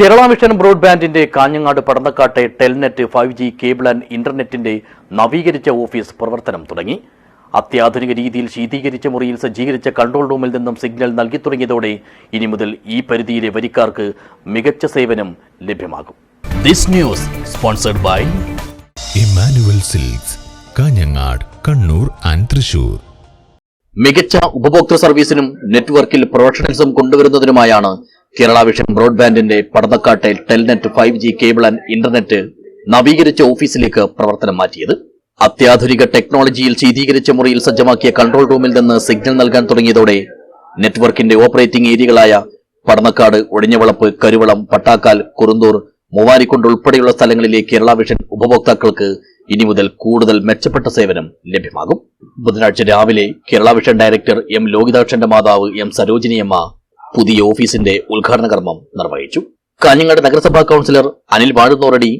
Kerala mission ബ്രോഡ്ബാൻഡിന്റെ Kanhangad പടന്നക്കാട്ടെ Telnet five G cable and ഇന്റർനെറ്റിന്റെ നവീകരിച്ച ഓഫീസ് പ്രവർത്തനം തുടങ്ങി. അത്യാധുനിക രീതിയിൽ ശീതീകരിച്ച മുറിയിൽ സജ്ജീകരിച്ച കൺട്രോൾ റൂമിൽ നിന്നും സിഗ്നൽ നൽകി തുടങ്ങിയതോടെ ഇനി മുതൽ ഈ പരിധിയിലെ വരിക്കാർക്ക് മികച്ച സേവനം ലഭ്യമാകും. This news sponsored by Emmanuel silks Kanhangad Kannur and Thrissur മികച്ച ഉപഭോക്തൃ സർവീസിനും നെറ്റ്വർക്കിൽ പ്രൊഫഷണൽസും കൊണ്ടുവരുന്നതിനുമായാണ് കേരള വിഷൻ ബ്രോഡ്ബാൻഡിന്റെ പടന്നക്കാട്ടെ Telnet five G cable and internet നവീകരിച്ച ഓഫീസിലേക്ക് പ്രവർത്തനം മാറ്റിയത്. അത്യാധുനിക ടെക്നോളജിയിൽ ശീതീകരിച്ച മുറിയിൽ സജ്ജമാക്കിയ കൺട്രോൾ റൂമിൽ നിന്ന് സിഗ്നൽ നൽകാൻ തുടങ്ങിയതോടെ നെറ്റ്വർക്കിന്റെ ഓപ്പറേറ്റിംഗ് ഏരിയകളായ പടന്നക്കാട് ഒഴിഞ്ഞവളപ്പ് കരുവളം പട്ടാക്കാൽ കുറുന്തൂർ മൂവാരിക്കുണ്ട് ഉൾപ്പെടെയുള്ള സ്ഥലങ്ങളിലെ കേരള വിഷൻ ഉപഭോക്താക്കൾക്ക് ഇനി മുതൽ കൂടുതൽ മെച്ചപ്പെട്ട സേവനം ലഭ്യമാകും. ബുധനാഴ്ച രാവിലെ കേരള വിഷൻ ഡയറക്ടർ എം ലോകിതാക്ഷന്റെ മാതാവ് എം സരോജിനിയമ്മ പുതിയ ഓഫീസിന്റെ ഉദ്ഘാടന കർമ്മം നിർവഹിച്ചു. കാഞ്ഞങ്ങാട് നഗരസഭാ councillor Anil Vazhunnoradi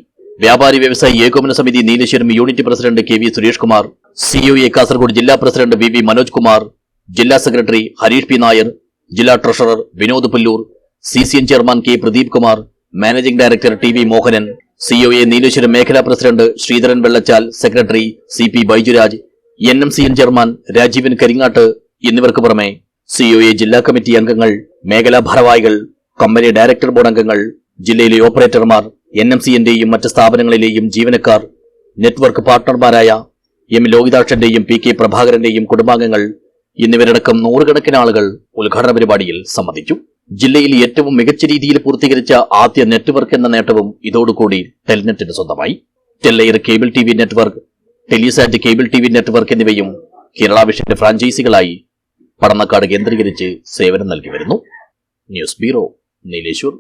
Vyapari Vyavasayi Ekopana Samithi Nileshwaram unit president K V Suresh Kumar COA Kasaragod ജില്ലാ president V V Manoj Kumar ജില്ലാ സെക്രട്ടറി ഹരീഷ് പി നായർ ജില്ലാ treasurer Vinod Pullur C C N chairman K Pradeep Kumar managing director T V Mohanan COA Nileshwaram മേഖലാ president Sreedharan Vellachal secretary C P Baijuraj N M C N chairman Rajeevan Karingatt എന്നിവർക്ക് പുറമെ COA ജില്ലാ committee അംഗങ്ങൾ മേഖലാ ഭാരവാഹികൾ company director board അംഗങ്ങൾ ജില്ലയിലെ ഓപ്പറേറ്റർമാർ എൻ എം സിന്റെയും മറ്റ് സ്ഥാപനങ്ങളിലെയും ജീവനക്കാർ നെറ്റ്വർക്ക് പാർട്ണർമാരായ എം ലോകിതാക്ഷന്റെയും പി കെ പ്രഭാകരന്റെയും കുടുംബാംഗങ്ങൾ എന്നിവരടക്കം നൂറുകണക്കിന് ആളുകൾ ഉദ്ഘാടന പരിപാടിയിൽ സംബന്ധിച്ചു. ജില്ലയിൽ ഏറ്റവും മികച്ച രീതിയിൽ പൂർത്തീകരിച്ച ആദ്യ നെറ്റ്വർക്ക് എന്ന നേട്ടവും ഇതോടുകൂടി ടെലിനെറ്റിന് സ്വന്തമായി. ടെല്ലയർ cable TV network Telesat cable TV network എന്നിവയും കേരള വിഷന്റെ ഫ്രാഞ്ചൈസികളായി പടന്നക്കാട് കേന്ദ്രീകരിച്ച് സേവനം നൽകി വരുന്നു. News bureau Nileshwar.